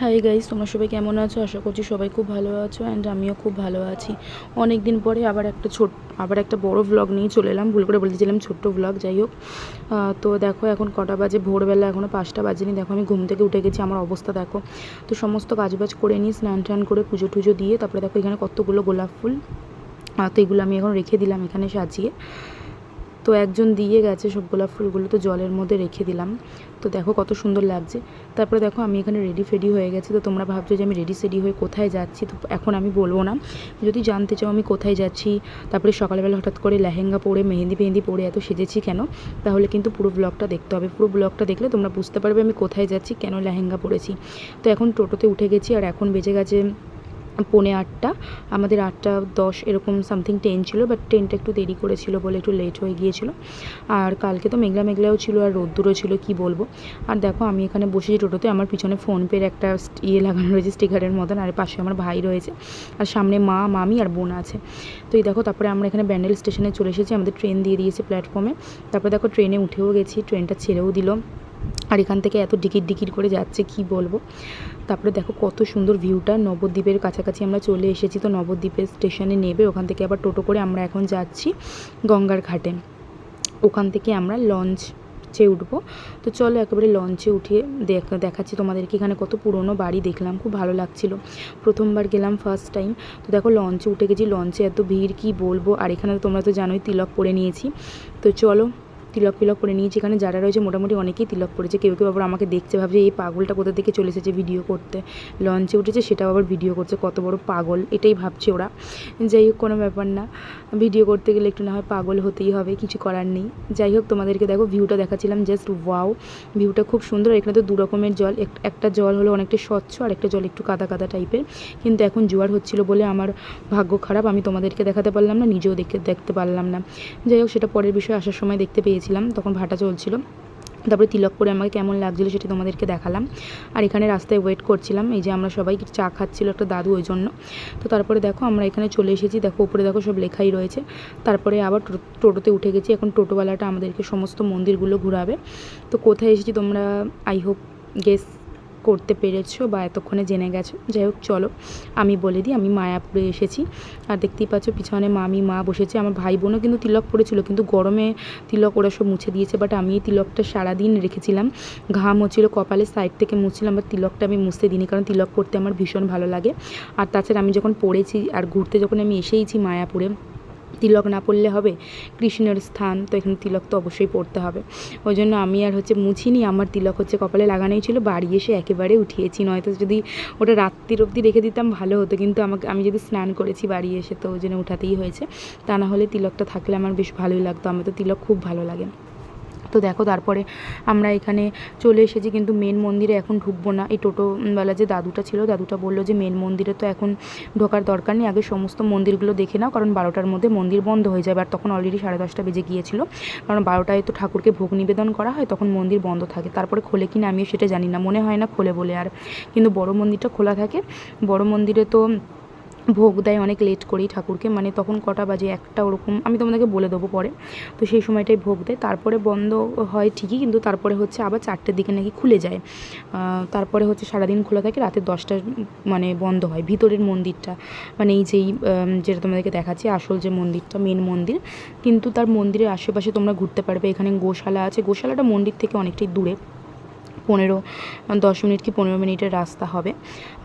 Hi guys তোমরা সবাই কেমন আছো? আশা করছি সবাই খুব ভালো আছো অ্যান্ড আমিও খুব ভালো আছি। অনেক দিন পরে আবার একটা ছোট, আবার একটা বড় ভ্লগ নিয়ে চলে এলাম। ভুল করে বলতেছিলাম ছোট্ট ভ্লগ যাই হোক। তো দেখো এখন কটা বাজে? ভোরবেলা এখনও পাঁচটা বাজেনি। দেখো আমি ঘুম থেকে উঠে গেছি, আমার অবস্থা দেখো। তো সমস্ত কাজবাজ করে নিই স্নান টান করে পুজো টুজো দিয়ে তারপরে দেখো এখানে কতগুলো গোলাপ ফুল তো এগুলো আমি এখন রেখে দিলাম এখানে সাজিয়ে। তো একজন দিয়ে গেছে সব গোলাপ ফুলগুলো, তো জলের মধ্যে রেখে দিলাম। তো দেখো কত সুন্দর লাগছে। তারপরে দেখো আমি এখানে রেডি ফেডি হয়ে গেছি। তো তোমরা ভাবছ যে আমি রেডি সেডি হয়ে কোথায় যাচ্ছি? তো এখন আমি বলব না। যদি জানতে চাও আমি কোথায় যাচ্ছি, তারপরে সকালবেলা হঠাৎ করে লেহেঙ্গা পরে, মেহেন্দি ফেহেন্দি পরে এত সেজেছি কেন? তাহলে কিন্তু পুরো ব্লগটা দেখতে হবে। পুরো ব্লগটা দেখলে তোমরা বুঝতে পারবে আমি কোথায় যাচ্ছি, কেন লেহেঙ্গা পরেছি। তো এখন টোটোতে উঠে গেছি আর এখন বেজে গেছে পৌনে আটটা। আমাদের আটটা দশ এরকম সামথিং ট্রেন ছিল বাট ট্রেনটা একটু দেরি করেছিল বলে একটু লেট হয়ে গিয়েছিল। আর কালকে তো মেঘলা মেঘলাও ছিল আর রোদ্দুরও ছিল, কি বলব? আর দেখো, আমি এখানে বসেছি টোটোতে আমার পিছনে ফোনপের একটা ইয়ে লাগানো রয়েছে স্টিকারের মতন, আর পাশে আমার ভাই রয়েছে। আর সামনে মা, মামি আর বোন আছে। তো এই দেখো, তারপরে আমরা এখানে ব্যান্ডেল স্টেশনে চলে এসেছি, আমাদের ট্রেন দিয়ে দিয়েছে প্ল্যাটফর্মে তারপরে দেখো ট্রেনে উঠেও গেছি ট্রেনটা ছেড়েও দিল। আর এখান থেকে এত ডিকিট ডিকিট করে যাচ্ছে, কি বলব? তারপরে দেখো কত সুন্দর ভিউটা নবদ্বীপের কাছাকাছি আমরা চলে এসেছি, তো নবদ্বীপের স্টেশনে নেবে, ওখান থেকে আবার টোটো করে আমরা এখন যাচ্ছি গঙ্গার ঘাটে। ওখান থেকে আমরা লঞ্চ লঞ্চে উঠবো। তো চলো একেবারে লঞ্চে উঠে দেখ, দেখাচ্ছি তোমাদেরকে, এখানে কত পুরনো বাড়ি দেখলাম, খুব ভালো লাগছিল। প্রথমবার গেলাম ফার্স্ট টাইম তো দেখো লঞ্চে উঠে গেছি লঞ্চে এত ভিড়, কি বলব? আর এখানে তোমরা তো জানোই, তিলক পরে নিয়েছি। তো চলো তিলক ফিলক করে নিয়েছি। এখানে যারা রয়েছে মোটামুটি অনেকেই তিলক পড়েছে। কেউ কেউ আবার আমাকে দেখছে, ভাবছে এই পাগলটা কোথা থেকে চলে এসেছে ভিডিও করতে। লঞ্চে উঠেছে, সেটাও আবার ভিডিও করছে। কত বড় পাগল, এটাই ভাবছে ওরা। যাই হোক, কোনো ব্যাপার না। ভিডিও করতে গেলে একটু না হয় পাগল হতেই হবে, কিছু করার নেই। যাই হোক, তোমাদেরকে দেখো ভিউটা দেখাচ্ছিলাম জাস্ট ওয়াও ভিউটা খুব সুন্দর। এখানে তো দু রকমের জল, এক- একটা জল হলো অনেকটা স্বচ্ছ, আর একটা জল একটু কাদা কাদা টাইপের কিন্তু এখন জোয়ার হচ্ছিল বলে আমার ভাগ্য খারাপ। আমি তোমাদেরকে দেখাতে পারলাম না, নিজেও দেখতে দেখতে পারলাম না। যাই হোক, সেটা পরের বিষয়ে আসার সময় দেখতে পেয়েছিলাম তখন ভাটা চলছিল। তারপরে তিলক করে আমাকে কেমন লাগছিল সেটা তোমাদেরকে দেখালাম। আর এখানে রাস্তায় ওয়েট করছিলাম, এই যে আমরা সবাই চা খাচ্ছিল একটা দাদু ওই জন্য। তো তারপরে দেখো আমরা এখানে চলে এসেছি, দেখো উপরে দেখো সব লেখাই রয়েছে। তারপরে আবার টোটোতে উঠে গেছি, এখন টোটোওয়ালাটা আমাদেরকে সমস্ত মন্দিরগুলো ঘুরাবে। তো কোথায় এসেছি তোমরা আই হোপ গেস করতে পেরেছ বা এতক্ষণে জেনে গেছো? যাই হোক, চলো। আমি বলে দিই, আমি মায়াপুরে এসেছি। আর দেখতেই পাচ্ছ, পিছনে মামি, মা বসেছে। আমার ভাই বোনও কিন্তু তিলক পড়েছিল কিন্তু গরমে তিলক ওরা সব মুছে দিয়েছে বাট আমি তিলকটা সারাদিন রেখেছিলাম। ঘাম হচ্ছিল কপালের সাইড থেকে মুছছিলাম বাট তিলকটা আমি মুছতে দিইনি, কারণ তিলক করতে আমার ভীষণ ভালো লাগে। আর তাছাড়া আমি যখন পড়েছি আর ঘুরতে যখন আমি এসেইছি মায়াপুরে তিলক না পড়লে হবে? কৃষ্ণের স্থান, তো এখানে তিলক তো অবশ্যই পড়তে হবে। ওই জন্য আমি আর হচ্ছে মুছিনি, আমার তিলক হচ্ছে কপালে লাগানোই ছিল, বাড়ি এসে একেবারে উঠিয়েছি। নয়তো যদি ওটা রাত্রির অবধি রেখে দিতাম, ভালো হতো। কিন্তু আমাকে, আমি যদি স্নান করেছি বাড়ি এসে, তো ওই জন্য উঠাতেই হয়েছে। তা না হলে তিলকটা থাকলে আমার বেশ ভালোই লাগতো। আমার তো তিলক খুব ভালো লাগে। তো দেখো তারপরে আমরা এখানে চলে এসেছি, কিন্তু মেন মন্দিরে এখন ঢুকবো না। এই টোটোওয়ালা যে দাদুটা ছিল, দাদুটা বলল যে মেন মন্দিরে তো এখন ঢোকার দরকার নেই, আগে সমস্ত মন্দিরগুলো দেখে নাও, কারণ বারোটার মধ্যে মন্দির বন্ধ হয়ে যাবে। আর তখন অলরেডি সাড়ে দশটা বেজে গিয়েছিল, কারণ বারোটায় তো ঠাকুরকে ভোগ নিবেদন করা হয়, তখন মন্দির বন্ধ থাকে। তারপরে খোলে কি না আমিও সেটা জানি না, মনে হয় না খোলে বলে। আর কিন্তু বড় মন্দিরটা খোলা থাকে, বড় মন্দিরে তো ভোগ দেয়, অনেক লেট করেই ঠাকুরকে। মানে তখন কটা বাজে? একটা ওরকম, আমি তোমাদেরকে বলে দেবো পরে। তো সেই সময়টাই ভোগ দেয়। তারপরে বন্ধ হয় ঠিকই, কিন্তু তারপরে হচ্ছে আবার চারটের দিকে নাকি খুলে যায়। তারপরে হচ্ছে সারাদিন খোলা থাকে, রাতে দশটার মানে বন্ধ হয় ভিতরের মন্দিরটা। মানে এই যেই যেটা তোমাদেরকে দেখাচ্ছি, আসল যে মন্দিরটা মেন মন্দির। কিন্তু তার মন্দিরের আশেপাশে তোমরা ঘুরতে পারবে। এখানে গোশালা আছে। গোশালাটা মন্দির থেকে অনেকটাই দূরে। পনেরো, দশ মিনিট কি পনেরো মিনিটের রাস্তা হবে।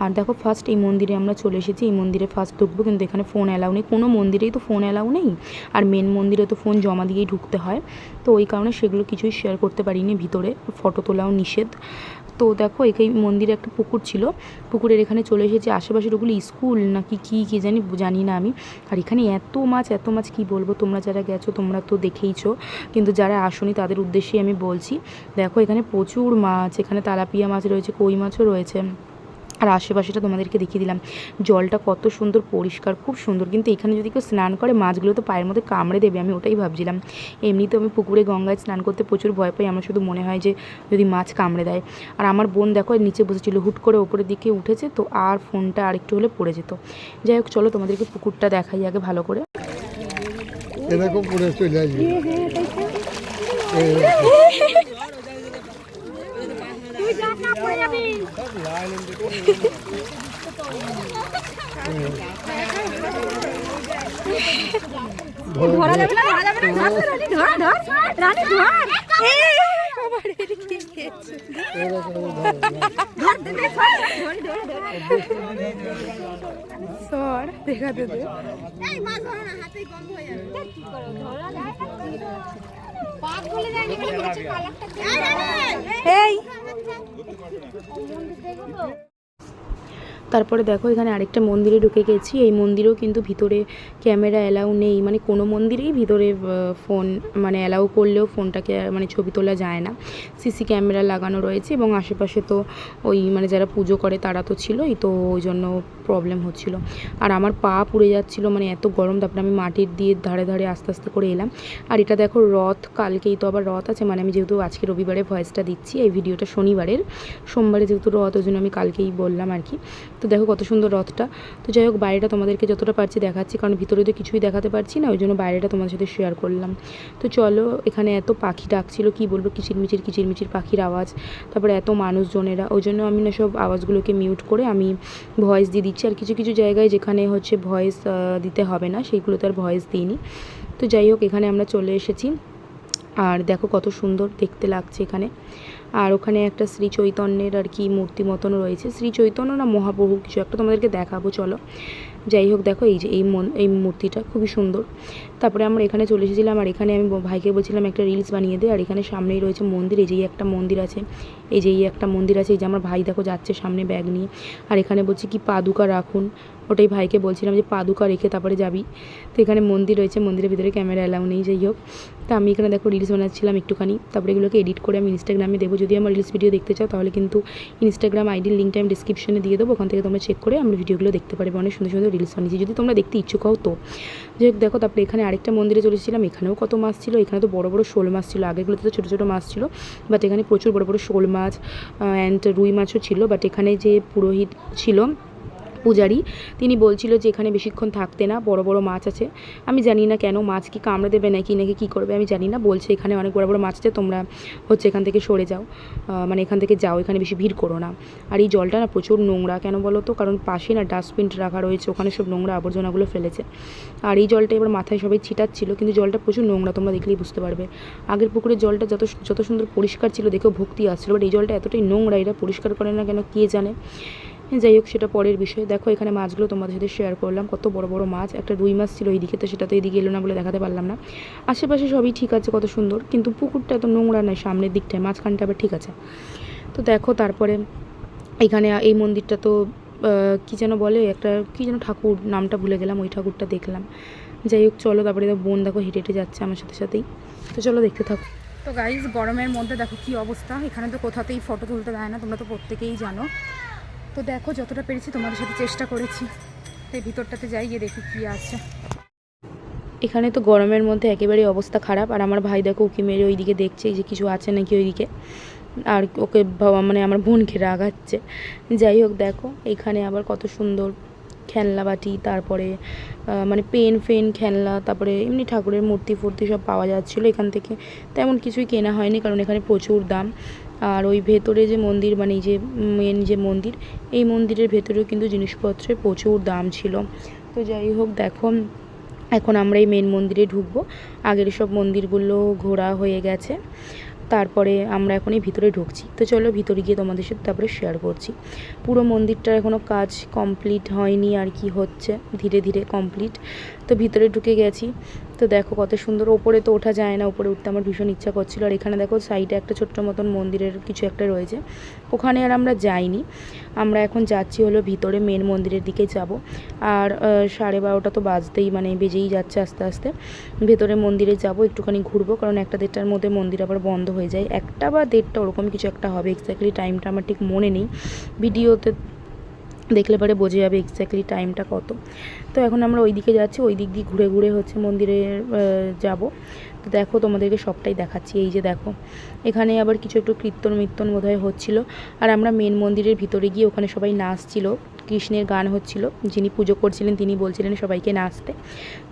আর দেখো ফার্স্ট এই মন্দিরে আমরা চলে এসেছি, এই মন্দিরে ফার্স্ট ঢুকবো কিন্তু এখানে ফোন অ্যালাউ নেই। কোনো মন্দিরেই তো ফোন অ্যালাউ নেই। আর মেন মন্দিরে তো ফোন জমা দিয়েই ঢুকতে হয়। তো ওই কারণে সেগুলো কিছুই শেয়ার করতে পারিনি ভিতরে। ফটো তোলাও নিষেধ। তো দেখো, এখানে মন্দিরে একটা পুকুর ছিল। পুকুরের এখানে চলে এসেছে। আশেপাশের ওগুলো স্কুল নাকি কী কী জানি জানি না আমি। আর এখানে এত মাছ এত মাছ কি বলব? তোমরা যারা গেছো, তোমরা তো দেখেইছো। কিন্তু যারা আসনি, তাদের উদ্দেশ্যেই আমি বলছি। দেখো, এখানে প্রচুর মাছ, এখানে তালাপিয়া মাছ রয়েছে, কই মাছও রয়েছে। আর আশেপাশেটা তোমাদেরকে দেখিয়ে দিলাম। জলটা কত সুন্দর পরিষ্কার খুব সুন্দর। কিন্তু এখানে যদি কেউ স্নান করে মাছগুলো তো পায়ের মধ্যে কামড়ে দেবে আমি ওটাই ভাবছিলাম। এমনিতে আমি পুকুরে গঙ্গায় স্নান করতে প্রচুর ভয় পাই আমার শুধু মনে হয় যে যদি মাছ কামড়ে দেয়। আর আমার বোন দেখো নিচে বসেছিল হুট করে ওপরের দিকে উঠেছে তো আর ফোনটা আরেকটু হলে পড়ে যেত। যাই হোক চলো তোমাদেরকে পুকুরটা দেখাই আগে ভালো করে। এরকম করে চলে আসবে। ধরা যাবে না ধরা যাবে না ধর রানী ধর ধর রানী ধর এই, বাবা রে, এটা কে খেয়েছে? ধর, দে, দে, ধর, ধর, ধর, ধর। সর দেখাতে দে এই, ধরো না, গন্ধ হয়ে যাবে। কি করো, ধরা যায় না, কালারটা দেখো। এই তারপরে দেখো এখানে আরেকটা মন্দিরে ঢুকে গেছি। এই মন্দিরেও কিন্তু ভিতরে ক্যামেরা অ্যালাউ নেই। মানে কোনো মন্দিরেই ভিতরে ফোন মানে অ্যালাউ করলেও ফোনটাকে মানে ছবি তোলা যায় না। সিসি ক্যামেরা লাগানো রয়েছে এবং আশেপাশে তো ওই মানে যারা পুজো করে তারা তো ছিলই, তো ওই জন্য প্রবলেম হচ্ছিল। আর আমার পা পুড়ে যাচ্ছিল মানে এত গরম, তারপরে আমি মাটির দিয়ে ধারে ধারে আস্তে আস্তে করে এলাম। আর এটা দেখো রথ, কালকেই তো আবার রথ আছে মানে আমি যেহেতু আজকে রবিবারে ভয়েসটা দিচ্ছি, এই ভিডিওটা শনিবারের। সোমবারে যেহেতু রথ, ওই জন্য আমি কালকেই বললাম আর কি। তো দেখো কত সুন্দর রথটা। তো যাই হোক, বাইরেটা তোমাদেরকে যতটা পারছি দেখাচ্ছি, কারণ ভিতরে তো কিছুই দেখাতে পারছি না, ওই জন্য বাইরেটা তোমাদের সাথে শেয়ার করলাম। তো চলো, এখানে এত পাখি ডাকছিল, কি বলব, কিচিরমিচির কিচিরমিচির পাখির আওয়াজ। তারপরে এত মানুষজনেরা, ওই জন্য আমি না সব আওয়াজগুলোকে মিউট করে আমি ভয়েস দিয়ে দিচ্ছি। আর কিছু কিছু জায়গায় যেখানে হচ্ছে ভয়েস দিতে হবে না, সেইগুলোতে আর ভয়েস দিইনি। তো যাই হোক, এখানে আমরা চলে এসেছি। আর দেখো কত সুন্দর দেখতে লাগছে এখানে। আর ওখানে একটা শ্রী চৈতন্যের আর কি মূর্তি মতন রয়েছে। শ্রী চৈতন্য না মহাপ্রভু কিছু একটা তোমাদেরকে দেখাবো, চলো। যাই হোক, দেখো এই যে এই মন, এই মূর্তিটা খুবই সুন্দর। তারপরে আমরা এখানে চলে এসেছিলাম আর এখানে আমি ভাইকে বলছিলাম একটা রিলস বানিয়ে দে, আর এখানে সামনেই রয়েছে মন্দির, এই যে এই একটা মন্দির আছে, এই যে এই একটা মন্দির আছে, এই যে আমার ভাই দেখো যাচ্ছে সামনে ব্যাগ নিয়ে, আর এখানে বলছি কি পাদুকা রাখুন, ওটাই ভাইকে বলছিলাম যে পাদুকা রেখে তারপরে যাবি, তো এখানে মন্দির রয়েছে, মন্দিরের ভিতরে ক্যামেরা অ্যালাউ নেই, যাই হোক, তা আমি এখানে দেখো রিলস বানাচ্ছিলাম একটুখানি, তারপরে এগুলোকে এডিট করে আমি ইনস্টাগ্রামে দেবো, যদি আমার রিলস ভিডিও দেখতে চাও তাহলে কিন্তু ইনস্টাগ্রাম আইডির লিঙ্কটা আমি ডিসক্রিপশনে দিয়ে দেবো, ওখান থেকে তোমরা চেক করে আমার ভিডিওগুলো দেখতে পারবে, অনেক সুন্দর সুন্দর রিলস বানিয়েছি, যদি তোমরা দেখতে ইচ্ছুক হও তো। যাই হোক, দেখো তারপরে এখানে আরেকটা মন্দিরে চলেছিলাম, এখানেও কত মাছ ছিল, এখানে তো বড় বড় শোল মাছ ছিল, আগেগুলোতে তো ছোটো ছোটো মাছ ছিল বাট এখানে প্রচুর বড় বড় শোল মাছ অ্যান্ড রুই মাছও ছিল বাট এখানে যে পুরোহিত ছিল পূজারি। তিনি বলছিল যে, এখানে বেশিক্ষণ থাকতে না, বড় বড় মাছ আছে। আমি জানি না কেন মাছ কি কামড়ে দেবে নাকি নাকি কী করবে, আমি জানি না। বলছে, এখানে অনেক বড় বড় মাছ আছে, তোমরা হচ্ছে এখান থেকে সরে যাও। মানে এখান থেকে যাও, এখানে বেশি ভিড় করো না। আর এই জলটা না প্রচুর নোংরা, কেন বলো তো? কারণ পাশে না ডাস্টবিন রাখা রয়েছে, ওখানে সব নোংরা আবর্জনাগুলো ফেলেছে। আর এই জলটা এবার মাথায় সবাই ছিটাচ্ছিল, কিন্তু জলটা প্রচুর নোংরা, তোমরা দেখলেই বুঝতে পারবে। আগের পুকুরের জলটা যত যত সুন্দর পরিষ্কার ছিল, দেখেও ভক্তি আসছিল বাট এই জলটা এতটাই নোংরা এটা পরিষ্কার করে না কেন, কে জানে? যাই হোক, সেটা পরের বিষয়। দেখো, এখানে মাছগুলো তোমাদের সাথে শেয়ার করলাম। কত বড় বড় মাছ। একটা রুই মাছ ছিল এইদিকে তো সেটা তো এদিকে এলো না বলে দেখাতে পারলাম না। আশেপাশে সবই ঠিক আছে, কত সুন্দর। কিন্তু পুকুরটা এত নোংরা নয়, সামনের দিকটায়। মাঝখানটা আবার ঠিক আছে। তো দেখো, তারপরে এখানে এই মন্দিরটা তো কী যেন বলে, একটা কী যেন ঠাকুর, নামটা ভুলে গেলাম, ওই ঠাকুরটা দেখলাম। যাই হোক, চলো, তারপরে বোন দেখো, হেঁটে হেঁটে যাচ্ছে আমার সাথে সাথেই। তো চলো, দেখতে থাকো। তো গাইজ গরমের মধ্যে দেখো কি অবস্থা। এখানে তো কোথাতেই ফটো তুলতে দেয় না, তোমরা তো প্রত্যেকেই জানো। তো দেখো, যতটা পেরেছি তোমাদের সাথে চেষ্টা করেছি। তো এই ভিতরটাতে যাই, গিয়ে দেখি কি আছে। এখানে তো গরমের মধ্যে একেবারেই অবস্থা খারাপ, আর আমার ভাই দেখো উকি মেরে ওইদিকে দেখছে যে কিছু আছে নাকি ওইদিকে। আর ওকে মানে আমার বোনকে রাগাচ্ছে। যাই হোক, দেখো, এখানে আবার কত সুন্দর খেলনা বাটি, তারপরে মানে পেন ফেন খেলনা, তারপরে এমনি ঠাকুরের মূর্তি ফুর্তি সব পাওয়া যাচ্ছিল এখান থেকে। তেমন কিছুই কেনা হয়নি, কারণ এখানে প্রচুর দাম। আর ওই ভেতরে যে মন্দির মানে যে মেন যে মন্দির, এই মন্দিরের ভেতরেও কিন্তু জিনিসপত্রের প্রচুর দাম ছিল। তো যাই হোক, দেখো, এখন আমরা এই মেন মন্দিরে ঢুকবো। আগের সব মন্দিরগুলো ঘোরা হয়ে গেছে। তারপরে আমরা এখন এই ভিতরে ঢুকছি। তো চলো ভিতরে গিয়ে তোমাদের সাথে তারপরে শেয়ার করছি। পুরো মন্দিরটার এখনও কাজ কমপ্লিট হয়নি আর কি হচ্ছে, ধীরে ধীরে কমপ্লিট তো ভিতরে ঢুকে গেছি। তো দেখো কত সুন্দর, ওপরে তো ওঠা যায় না, ওপরে উঠতে আমার ভীষণ ইচ্ছা করছিল। আর এখানে দেখো সাইডে একটা ছোট্ট মতন মন্দিরের কিছু একটা রয়েছে। ওখানে আর আমরা যাইনি। আমরা এখন যাচ্ছি হলো ভিতরে মেন মন্দিরের দিকে যাব। আর সাড়ে বারোটা তো বাজতেই মানে বেজেই যাচ্ছে আস্তে আস্তে। ভেতরে মন্দিরে যাব, একটুখানি ঘুরবো, কারণ একটা দেড়টার মধ্যে মন্দির আবার বন্ধ হয়ে যায়। একটা বা দেড়টা ওরকম কিছু একটা হবে এক্স্যাক্টলি টাইমটা আমার ঠিক মনে নেই। ভিডিওতে দেখলে পরে বোঝা যাবে এক্স্যাক্টলি টাইমটা কত। তো এখন আমরা ওই দিকে যাচ্ছি ওই দিক দিয়ে ঘুরে ঘুরে হচ্ছে মন্দিরে যাব। তো দেখো তোমাদেরকে সবটাই দেখাচ্ছি। এই যে দেখো, এখানে আবার কিছু একটু কীর্তন মীর্তন বোধহয় হচ্ছিল। আর আমরা মেন মন্দিরের ভিতরে গিয়ে ওখানে সবাই নাচছিল। কৃষ্ণের গান হচ্ছিল। যিনি পুজো করছিলেন তিনি বলছিলেন সবাইকে নাচতে।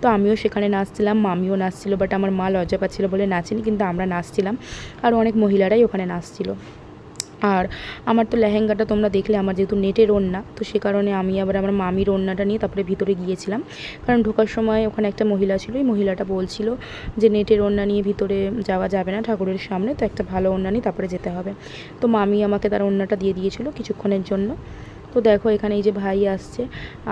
তো আমিও সেখানে নাচছিলাম, মামিও নাচছিল বাট আমার মা লজ্জা পাচ্ছিল বলে নাচেনি, কিন্তু আমরা নাচছিলাম। আর অনেক মহিলারাই ওখানে নাচছিল। আর আমার তো লেহেঙ্গাটা তোমরা দেখলে, আমার যেহেতু নেটের ওড়না, তো সে কারণে আমি আবার আমার মামির ওড়নাটা নিয়ে তারপরে ভিতরে গিয়েছিলাম। কারণ ঢোকার সময় ওখানে একটা মহিলা ছিল ওই মহিলাটা বলছিল যে নেটের ওড়না নিয়ে ভিতরে যাওয়া যাবে না ঠাকুরের সামনে, তো একটা ভালো ওড়না নিয়ে তারপরে যেতে হবে। তো মামি আমাকে তার ওড়নাটা দিয়ে দিয়েছিল কিছুক্ষণের জন্য। তো দেখো এখানে এই যে ভাই আসছে,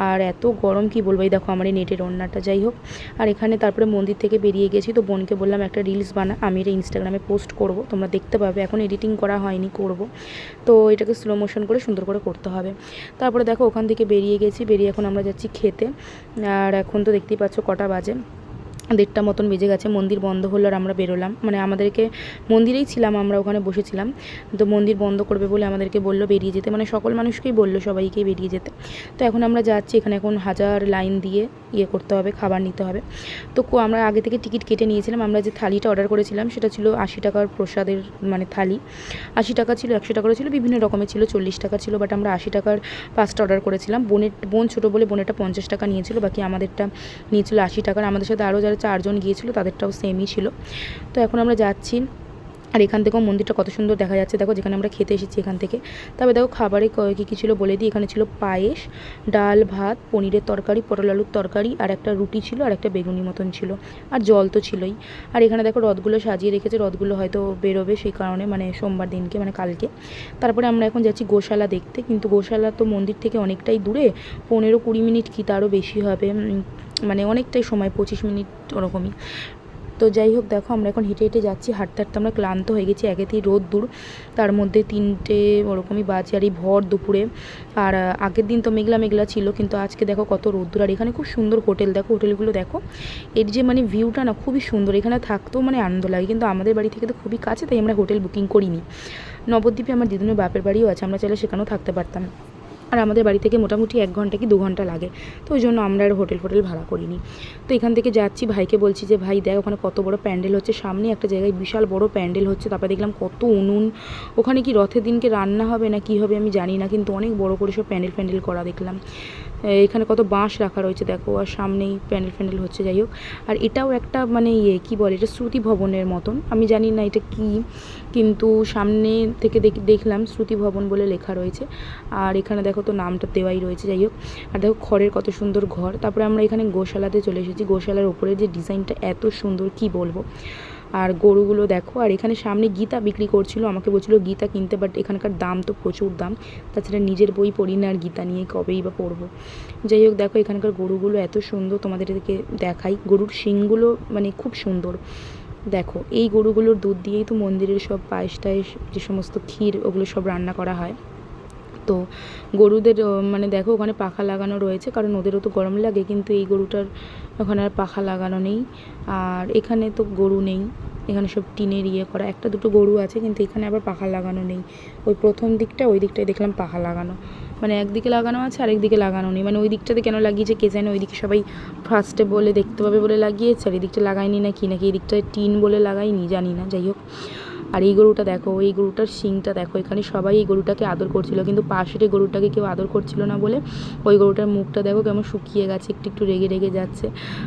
আর এত গরম কি বলব? এই দেখো আমার এই নেটের ওড়নাটা, যাই হোক। আর এখানে তারপরে মন্দির থেকে বেরিয়ে গেছি তো বোনকে বললাম একটা রিলস বানা, আমি এটা ইনস্টাগ্রামে পোস্ট করব, তোমরা দেখতে পাবে। এখন এডিটিং করা হয়নি, করব। তো এটাকে স্লো মোশন করে সুন্দর করে করতে হবে। তারপরে দেখো ওখান থেকে বেরিয়ে গেছি, বেরিয়ে এখন আমরা যাচ্ছি খেতে। আর এখন তো দেখতেই পাচ্ছ কটা বাজে। দেড়টা মতন বেজে গেছে, মন্দির বন্ধ হলো আর আমরা বেরোলাম। মানে আমাদেরকে মন্দিরেই ছিলাম, আমরা ওখানে বসেছিলাম। তো মন্দির বন্ধ করবে বলে আমাদেরকে বলল বেরিয়ে যেতে মানে সকল মানুষকেই বলল সবাইকেই বেরিয়ে যেতে। তো এখন আমরা যাচ্ছি, এখানে এখন হাজার লাইন দিয়ে ইয়ে করতে হবে, খাবার নিতে হবে। তো আমরা আগে থেকে টিকিট কেটে নিয়েছিলাম, আমরা যে থালিটা অর্ডার করেছিলাম সেটা ছিল আশি টাকার প্রসাদের মানে থালি। আশি টাকা ছিল, একশো টাকারও ছিল, বিভিন্ন রকমের ছিল, চল্লিশ টাকা ছিল বাট আমরা আশি টাকার পাঁচটা অর্ডার করেছিলাম। বোনের, বোন ছোটো বলে বোনেরটা পঞ্চাশ টাকা নিয়েছিল, বাকি আমাদেরটা নিয়েছিল আশি টাকার। আমাদের সাথে আরও যারা চারজন গিয়েছিল তাদেরটাও সেমই ছিল। তো এখন আমরা যাচ্ছি আর এখান থেকেও মন্দিরটা কত সুন্দর দেখা যাচ্ছে। দেখো যেখানে আমরা খেতে এসেছি এখান থেকে। তবে দেখো খাবারে ক- কী ছিল বলে দিই। এখানে ছিল পায়েস, ডাল, ভাত, পনিরের তরকারি, পটল আলুর তরকারি, আর একটা রুটি ছিল, আর একটা বেগুনি মতন ছিল। আর জল তো ছিলই। আর এখানে দেখো রথগুলো সাজিয়ে রেখেছে। রথগুলো হয়তো বেরোবে সেই কারণে মানে সোমবার দিনকে মানে কালকে। তারপরে আমরা এখন যাচ্ছি গোশালা দেখতে। কিন্তু গোশালা তো মন্দির থেকে অনেকটাই দূরে। পনেরো কুড়ি মিনিট কি তারও বেশি হবে। মানে অনেকটাই সময়, পঁচিশ মিনিট ওরকমই। তো যাই হোক, দেখো আমরা এখন হেঁটে হেঁটে যাচ্ছি, হাঁটতে হাঁটতে আমরা ক্লান্ত হয়ে গেছি একেতেই রোদ দূর। তার মধ্যে তিনটে ওরকমই বাজে আর এই ভর দুপুরে। আর আগের দিন তো মেঘলা মেঘলা ছিল, কিন্তু আজকে দেখো কত রোদ্দুর আর এখানে খুব সুন্দর হোটেল, দেখো হোটেলগুলো দেখো। এর যে মানে ভিউটা না খুবই সুন্দর, এখানে থাকতেও মানে আনন্দ লাগে, কিন্তু আমাদের বাড়ি থেকে তো খুবই কাছে, তাই আমরা হোটেল বুকিং করিনি। নবদ্বীপে আমার দিদুনের বাপের বাড়িও আছে, আমরা চাইলে সেখানেও থাকতে পারতাম। আর আমাদের বাড়ি থেকে মোটামুটি এক ঘণ্টা কি দু ঘণ্টা লাগে। তো ওই জন্য আমরা আর হোটেল ফোটেল ভাড়া করিনি। তো এখান থেকে যাচ্ছি, ভাইকে বলছি যে, ভাই, দেখ, ওখানে কত বড় প্যান্ডেল হচ্ছে। সামনে একটা জায়গায় বিশাল বড় প্যান্ডেল হচ্ছে। তারপরে দেখলাম কত উনুন। ওখানে কি রথের দিনকে রান্না হবে না কি হবে আমি জানি না। কিন্তু অনেক বড় করে সব প্যান্ডেল ফ্যান্ডেল করা দেখলাম। এখানে কত বাঁশ রাখা রয়েছে, দেখো, আর সামনেই প্যান্ডেল ফ্যান্ডেল হচ্ছে, যাই হোক। আর এটাও একটা মানে ইয়ে কী বলে এটা, শ্রুতি ভবনের মতন। আমি জানি না এটা কি, কিন্তু সামনে থেকে দেখ- দেখলাম শ্রুতি ভবন বলে লেখা রয়েছে। আর এখানে দেখো তো নামটা দেওয়াই রয়েছে, যাই হোক। আর দেখো খড়ের কত সুন্দর ঘর। তারপরে আমরা এখানে গোশালাতে চলে এসেছি। গোশালার ওপরে যে ডিজাইনটা এত সুন্দর, কি বলব? আর গরুগুলো দেখো, আর এখানে সামনে গীতা বিক্রি করছিল, আমাকে বলছিল গীতা কিনতে বাট এখানকার দাম তো প্রচুর দাম, তাছাড়া নিজের বই পড়ি না আর গীতা নিয়ে কবেই বা পড়ব। যাই হোক, দেখো এখানকার গরুগুলো এত সুন্দর, তোমাদেরকে দেখাই, গরুর শিংগুলো মানে খুব সুন্দর। দেখো, এই গরুগুলোর দুধ দিয়েই তো মন্দিরের সব পায়েস টায়েস যে সমস্ত ক্ষীর, ওগুলো সব রান্না করা হয়। তো গরুদের মানে দেখো ওখানে পাখা লাগানো রয়েছে, কারণ ওদেরও তো গরম লাগে, কিন্তু এই গরুটার ওখানে আর পাখা লাগানো নেই। আর এখানে তো গরু নেই, এখানে সব টিনের ইয়ে করা, একটা দুটো গরু আছে, কিন্তু এখানে আবার পাখা লাগানো নেই। ওই প্রথম দিকটা, ওই দিকটায় দেখলাম পাখা লাগানো। মানে একদিকে লাগানো আছে আরেক দিকে লাগানো নেই। মানে ওই দিকটাতে কেন লাগিয়েছে, কে জানে ওই দিকে সবাই ফার্স্টে বলে দেখতে পাবে বলে লাগিয়েছে, আর এই দিকটা লাগায়নি না কি নাকি এই দিকটায় টিন বলে লাগাইনি জানি না, যাই হোক। আর এই গরুটা দেখো, এই গরুটার শিংটা দেখো, এখানে সবাই এই গরুটাকে আদর করছিল, কিন্তু পাশের গরুটাকে কেউ আদর করছিল না বলে ওই গরুটার মুখটা দেখো কেমন শুকিয়ে গেছে, একটু একটু রেগে রেগে যাচ্ছে।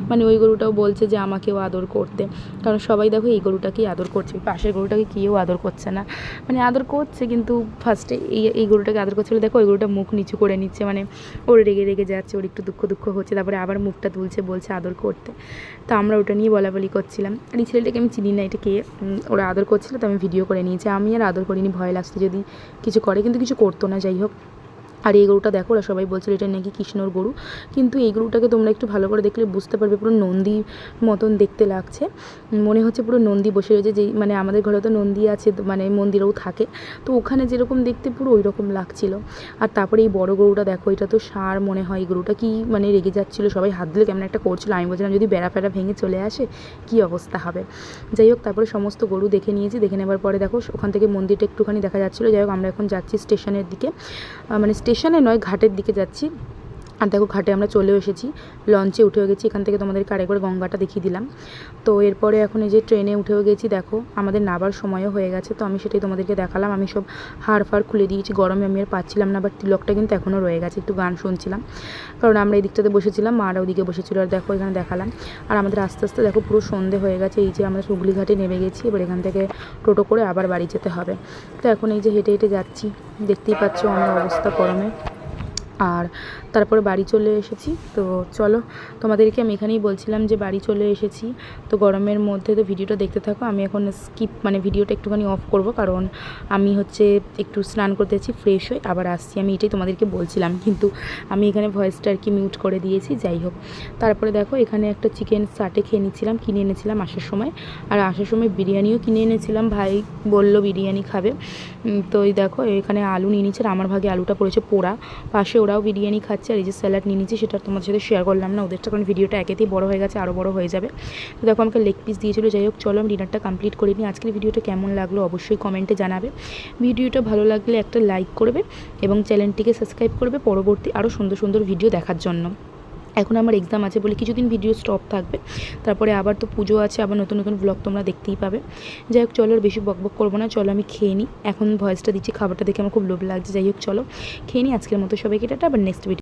মানে ওই গরুটাও বলছে যে আমাকেও আদর করতে। কারণ সবাই দেখো এই গরুটাকেই আদর করছে, পাশের গরুটাকে কেউ আদর করছে না। মানে আদর করছে কিন্তু ফার্স্টে এই এই গরুটাকে আদর করছিল দেখো ওই গরুটা মুখ নিচু করে নিচ্ছে মানে ওর রেগে রেগে যাচ্ছে, ওর একটু দুঃখ দুঃখ হচ্ছে, তারপরে আবার মুখটা তুলছে, বলছে আদর করতে। তো আমরা ওটা নিয়ে বলা বলি করছিলাম। আর এই ছেলেটাকে আমি চিনি না, এটা কে? ওরা আদর করছিল, তো আমি ভিডিও করে নিয়েছে। আমি আর আদর করিনি, ভয় লাগছে যদি কিছু করে, কিন্তু কিছু করতো না। যাই হোক আর এই গরুটা দেখো, ওরা সবাই বলছিল এটা নাকি কৃষ্ণর গরু। কিন্তু এই গরুটাকে তোমরা একটু ভালো করে দেখলে বুঝতে পারবে, পুরো নন্দী মতন দেখতে লাগছে। মনে হচ্ছে পুরো নন্দী বসে রয়েছে, যেই মানে আমাদের ঘরে তো নন্দী আছে মানে মন্দিরেও থাকে। তো ওখানে যেরকম দেখতে পুরো ওই রকম লাগছিল। আর তারপরে এই বড় গরুটা দেখো, এটা তো সার মনে হয় এই গরুটা। কি মানে রেগে যাচ্ছিল, সবাই হাত দিলে কেমন একটা করছিল। আমি বলছিলাম, যদি বেড়া ফেড়া ভেঙে চলে আসে, কি অবস্থা হবে? যাই হোক, তারপরে সমস্ত গরু দেখে নিয়েছি। দেখে নেবার পরে দেখো, ওখান থেকে মন্দিরটা একটুখানি দেখা যাচ্ছিল। যাই হোক, আমরা এখন যাচ্ছি স্টেশনের দিকে। মানে স্টেশনে নয় ঘাটের দিকে যাচ্ছি। আর দেখো ঘাটে আমরা চলেও এসেছি। লঞ্চে উঠেও গেছি, এখান থেকে তোমাদেরকে আরেকবার গঙ্গাটা দেখিয়ে দিলাম। তো এরপরে এখন এই যে ট্রেনে উঠেও গেছি, দেখো আমাদের নাবার সময়ও হয়ে গেছে, তো আমি সেটাই তোমাদেরকে দেখালাম। আমি সব হাড় ফাড় খুলে দিয়েছি, গরমে আমি আর পাচ্ছিলাম না বাট তিলকটা কিন্তু এখনও রয়ে গেছে, একটু গান শুনছিলাম। কারণ আমরা এই দিকটাতে বসেছিলাম মারা ওদিকে বসেছিল, আর দেখো এখানে দেখালাম। আর আমাদের আস্তে আস্তে দেখো পুরো সন্ধে হয়ে গেছে, এই যে আমরা হুগলি ঘাটে নেমে গেছি, এবার এখান থেকে টোটো করে আবার বাড়ি যেতে হবে। তো এখন এই যে হেঁটে হেঁটে যাচ্ছি, দেখতেই পাচ্ছ আমার অবস্থা গরমে। আর তারপরে বাড়ি চলে এসেছি। তো চলো, তোমাদেরকে আমি এখানেই বলছিলাম যে বাড়ি চলে এসেছি। তো গরমের মধ্যে তো ভিডিওটা দেখতে থাকো, আমি এখন স্কিপ মানে ভিডিওটা একটুখানি অফ করব কারণ আমি হচ্ছে একটু স্নান করতে যাচ্ছি ফ্রেশ হয়ে আবার আসছি। আমি এটাই তোমাদেরকে বলছিলাম, কিন্তু আমি এখানে ভয়েসটা আর কি মিউট করে দিয়েছি, যাই হোক। তারপরে দেখো, এখানে একটা চিকেন সাটে খেয়ে নিচ্ছিলাম, কিনে এনেছিলাম আসার সময়। আর আসার সময় বিরিয়ানিও কিনে এনেছিলাম, ভাই বলল বিরিয়ানি খাবে। তো এই দেখো, এখানে আলু নিয়ে নিচ্ছে আমার ভাগে আলুটা পড়েছে পোড়া। পাশে ওরাও বিরিয়ানি খাচ্ছে আর এই যে স্যালাড নিয়ে নিচ্ছে, সেটা তোমাদের সাথে শেয়ার করলাম না ওদেরটা কারণ ভিডিওটা একেতেই বড় হয়ে গেছে আরও বড় হয়ে যাবে। তো দেখো আমাকে লেগ পিস দিয়েছিলো, যাই হোক চলো আমি ডিনারটা কমপ্লিট করে নিই। আজকের ভিডিওটা কেমন লাগল অবশ্যই কমেন্টে জানাবে। ভিডিওটা ভালো লাগলে একটা লাইক করবে এবং চ্যানেলটিকে সাবস্ক্রাইব করবে পরবর্তী আরও সুন্দর সুন্দর ভিডিও দেখার জন্য। এখন আমার এক্সাম আছে বলে কিছুদিন ভিডিও স্টপ থাকবে। তারপরে আবার তো পুজো আছে, আবার নতুন নতুন ব্লগ তোমরা দেখতেই পাবে। যাই হোক, চলো আর বেশি বকবক করব না, চলো আমি খেয়ে নিই এখন ভয়েসটা দিচ্ছি, খাবারটা দেখে আমার খুব লোভ লাগছে। যাই হোক, চলো, খেয়ে নিই আজকের মতো সবাইকে, টাটা, আবার নেক্সট ভিডিও